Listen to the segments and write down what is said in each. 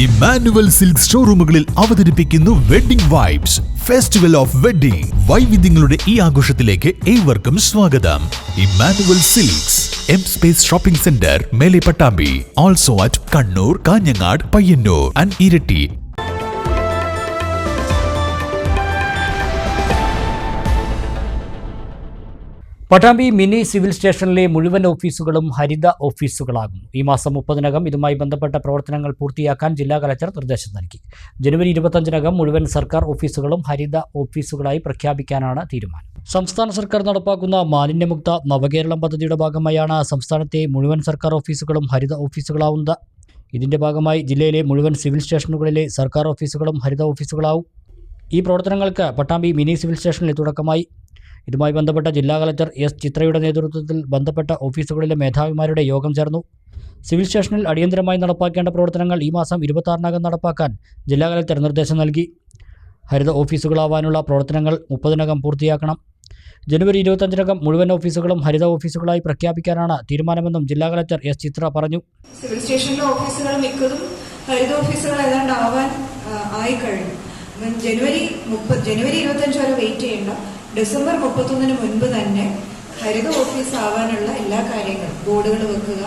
Emmanuel silk ഷോറൂമുകളിൽ അവതരിപ്പിക്കുന്നു wedding vibes. Festival of wedding വൈവിധ്യങ്ങളുടെ ഈ ആഘോഷത്തിലേക്ക് ഏവർക്കും സ്വാഗതം. Emmanuel silks M space shopping centre മേലെ Pattambi also at Kannur Kanhangad Payyanur. And Iritty Pattambi mini civil സ്റ്റേഷനിലെ മുഴുവൻ ഓഫീസുകളും ഹരിത ഓഫീസുകളാകും ഈ മാസം മുപ്പതിനകം ഇതുമായി ബന്ധപ്പെട്ട പ്രവർത്തനങ്ങൾ പൂർത്തിയാക്കാൻ ജില്ലാ കലക്ടർ നിർദ്ദേശം നൽകി. ജനുവരി ഇരുപത്തഞ്ചിനകം മുഴുവൻ സർക്കാർ ഓഫീസുകളും ഹരിത ഓഫീസുകളായി പ്രഖ്യാപിക്കാനാണ് തീരുമാനം. സംസ്ഥാന സർക്കാർ നടപ്പാക്കുന്ന മാലിന്യമുക്ത നവകേരളം പദ്ധതിയുടെ ഭാഗമായാണ് സംസ്ഥാനത്തെ മുഴുവൻ സർക്കാർ ഓഫീസുകളും ഹരിത ഓഫീസുകളാവുന്നത്. ഇതിന്റെ ഭാഗമായി ജില്ലയിലെ മുഴുവൻ സിവിൽ സ്റ്റേഷനുകളിലെ സർക്കാർ ഓഫീസുകളും ഹരിത ഓഫീസുകളാവും. ഈ പ്രവർത്തനങ്ങൾക്ക് പട്ടാമ്പി മിനി സിവിൽ സ്റ്റേഷനിൽ തുടക്കമായി ഇതുമായി ബന്ധപ്പെട്ട ജില്ലാ കളക്ടർ എസ് ചിത്രയുടെ നേതൃത്വത്തിൽ ബന്ധപ്പെട്ട ഓഫീസുകളിലെ മേധാവിമാരുടെ യോഗം ചേർന്നു. സിവിൽ സ്റ്റേഷനിൽ അടിയന്തരമായി നടപ്പാക്കേണ്ട പ്രവർത്തനങ്ങൾ ഈ മാസം ഇരുപത്താറിനകം നടപ്പാക്കാൻ ജില്ലാ കളക്ടർ നിർദ്ദേശം നൽകി. ഹരിത ഓഫീസുകളാവാനുള്ള പ്രവർത്തനങ്ങൾ മുപ്പതിനകം പൂർത്തിയാക്കണം. ജനുവരി ഇരുപത്തഞ്ചിനകം മുഴുവൻ ഓഫീസുകളും ഹരിത ഓഫീസുകളായി പ്രഖ്യാപിക്കാനാണ് തീരുമാനമെന്നും ജില്ലാ കളക്ടർ എസ് ചിത്ര പറഞ്ഞു. സിവിൽ സ്റ്റേഷനിലെ ഓഫീസുകൾ മിക്കതും ഹരിത ഓഫീസുകൾ ഏതാണ്ട് ആവാൻ ആ, ആയി കഴിഞ്ഞു അപ്പം ജനുവരി മുപ്പത് ജനുവരി ഇരുപത്തഞ്ച് വരെ വെയിറ്റ് ചെയ്യേണ്ട ഡിസംബർ മുപ്പത്തൊന്നിന് മുൻപ് തന്നെ ഹരിത ഓഫീസ് ആവാനുള്ള എല്ലാ കാര്യങ്ങളും ബോർഡുകൾ വെക്കുക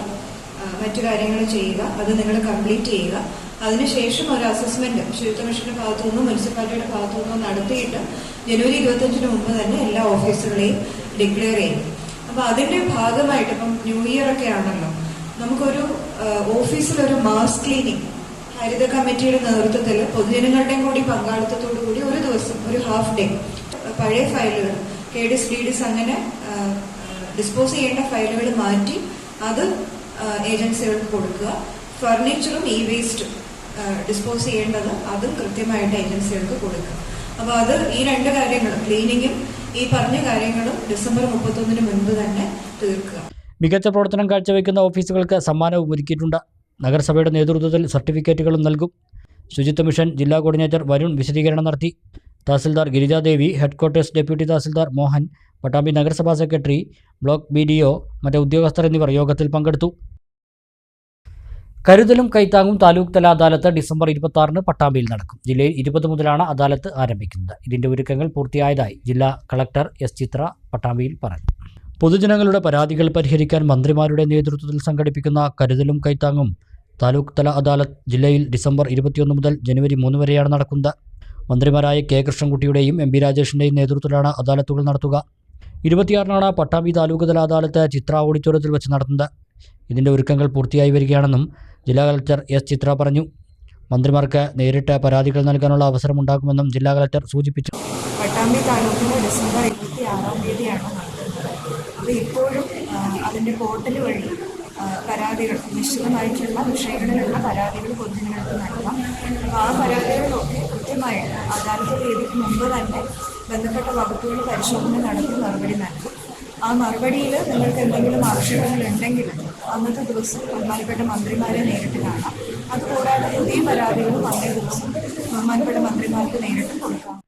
മറ്റു കാര്യങ്ങൾ ചെയ്യുക അത് നിങ്ങൾ കംപ്ലീറ്റ് ചെയ്യുക. അതിനുശേഷം ഒരു അസസ്മെന്റ് ശുചിത്വ മിഷന്റെ ഭാഗത്തു നിന്നും മുനിസിപ്പാലിറ്റിയുടെ ഭാഗത്തു നിന്നും നടത്തിയിട്ട് ജനുവരി ഇരുപത്തഞ്ചിന് മുമ്പ് തന്നെ എല്ലാ ഓഫീസുകളെയും ഡിക്ലെയർ ചെയ്യും. അപ്പൊ അതിന്റെ ഭാഗമായിട്ട് ഇപ്പം ന്യൂ ഇയർ ഒക്കെ ആണല്ലോ നമുക്കൊരു ഓഫീസിലൊരു മാസ് ക്ലീനിങ് ഹരിത കമ്മിറ്റിയുടെ നേതൃത്വത്തിൽ പൊതുജനങ്ങളുടെയും കൂടി പങ്കാളിത്തത്തോടു കൂടി ഒരു ദിവസം ഒരു ഹാഫ് ഡേ പഴയ ഫയലുകൾ കെ ഡിസ് ഡി ഡിസ് അങ്ങനെ ഡിസ്പോസ് ചെയ്യേണ്ട ഫയലുകൾ മാറ്റി അത് ഏജൻസികൾക്ക് കൊടുക്കുക. ഫർണിച്ചറും ഇ വേസ്റ്റ് ഡിസ്പോസ് ചെയ്യേണ്ടത് അതും കൃത്യമായിട്ട് ഏജൻസികൾക്ക് കൊടുക്കുക. അപ്പോൾ അത് ഈ രണ്ട് കാര്യങ്ങളും ക്ലീനിങ്ങും ഈ പറഞ്ഞ കാര്യങ്ങളും ഡിസംബർ മുപ്പത്തൊന്നിന് മുൻപ് തന്നെ തീർക്കുക. മികച്ച പ്രവർത്തനം കാഴ്ചവെക്കുന്ന ഓഫീസുകൾക്ക് സമ്മാനവും ഒരുക്കിയിട്ടുണ്ട്. നഗരസഭയുടെ നേതൃത്വത്തിൽ സർട്ടിഫിക്കറ്റുകളും നൽകും. ശുചിത്വ മിഷൻ ജില്ലാ കോർഡിനേറ്റർ വരുൺ വിശദീകരണം നടത്തി. തഹസിൽദാർ ഗിരിജാദേവി ഹെഡ്ക്വാർട്ടേഴ്സ് ഡെപ്യൂട്ടി തഹസിൽദാർ മോഹൻ പട്ടാമ്പി നഗരസഭാ secretary block B D O മറ്റ് ഉദ്യോഗസ്ഥർ എന്നിവർ യോഗത്തിൽ പങ്കെടുത്തു. കരുതലും കൈത്താങ്ങും താലൂക്ക് തല അദാലത്ത് ഡിസംബർ ഇരുപത്തി ആറിന് പട്ടാമ്പിയിൽ നടക്കും. ജില്ലയിൽ ഇരുപത് മുതലാണ് അദാലത്ത് ആരംഭിക്കുന്നത്. ഇതിന്റെ ഒരുക്കങ്ങൾ പൂർത്തിയായതായി ജില്ലാ കളക്ടർ എസ് ചിത്ര പട്ടാമ്പിയിൽ പറഞ്ഞു. പൊതുജനങ്ങളുടെ പരാതികൾ പരിഹരിക്കാൻ മന്ത്രിമാരുടെ നേതൃത്വത്തിൽ സംഘടിപ്പിക്കുന്ന കരുതലും കൈത്താങ്ങും താലൂക്ക് തല അദാലത്ത് ജില്ലയിൽ ഡിസംബർ ഇരുപത്തിയൊന്ന് മുതൽ ജനുവരി മൂന്ന് വരെയാണ് നടക്കുന്നത്. മന്ത്രിമാരായ കെ കൃഷ്ണൻകുട്ടിയുടെയും എം പി രാജേഷിന്റെയും നേതൃത്വത്തിലാണ് അദാലത്തുകൾ നടത്തുക. ഇരുപത്തിയാറിനാണ് പട്ടാമ്പി താലൂക്ക് തല അദാലത്ത് ചിത്ര ഓഡിറ്റോറിയത്തിൽ വെച്ച് നടത്തുന്നത്. ഇതിന്റെ ഒരുക്കങ്ങൾ പൂർത്തിയായി വരികയാണെന്നും ജില്ലാ കലക്ടർ എസ് ചിത്ര പറഞ്ഞു. മന്ത്രിമാർക്ക് നേരിട്ട് പരാതികൾ നൽകാനുള്ള അവസരമുണ്ടാകുമെന്നും ജില്ലാ കലക്ടർ സൂചിപ്പിച്ചു. പട്ടാമ്പി താലൂക്കിലെ ഡിസംബർ ഇരുപത്തി ആറാം തീയതിയാണ് അപ്പോൾ ഇപ്പോഴും അതിന്റെ പോർട്ടൽ വഴി പരാതികൾ നിശ്ചിതമായിട്ടുള്ള വിഷയങ്ങളിലുള്ള പരാതികൾ പൊതുജനങ്ങൾക്ക് നൽകാം അപ്പോൾ ആ പരാതികളൊക്കെ കൃത്യമായിട്ട് അദാലത്ത് തീയതിക്ക് മുമ്പ് തന്നെ ബന്ധപ്പെട്ട വകുപ്പുകൾ പരിശോധന നടത്തി മറുപടി നൽകും. ആ മറുപടിയിൽ നിങ്ങൾക്ക് എന്തെങ്കിലും ആവശ്യങ്ങൾ ഉണ്ടെങ്കിൽ അന്നത്തെ ദിവസം ബഹുമാനപ്പെട്ട മന്ത്രിമാരെ നേരിട്ട് കാണാം. അതുകൂടാതെ പുതിയ പരാതികളും അന്നേ ദിവസം ബഹുമാനപ്പെട്ട മന്ത്രിമാർക്ക് നേരിട്ട് കൊടുക്കാം.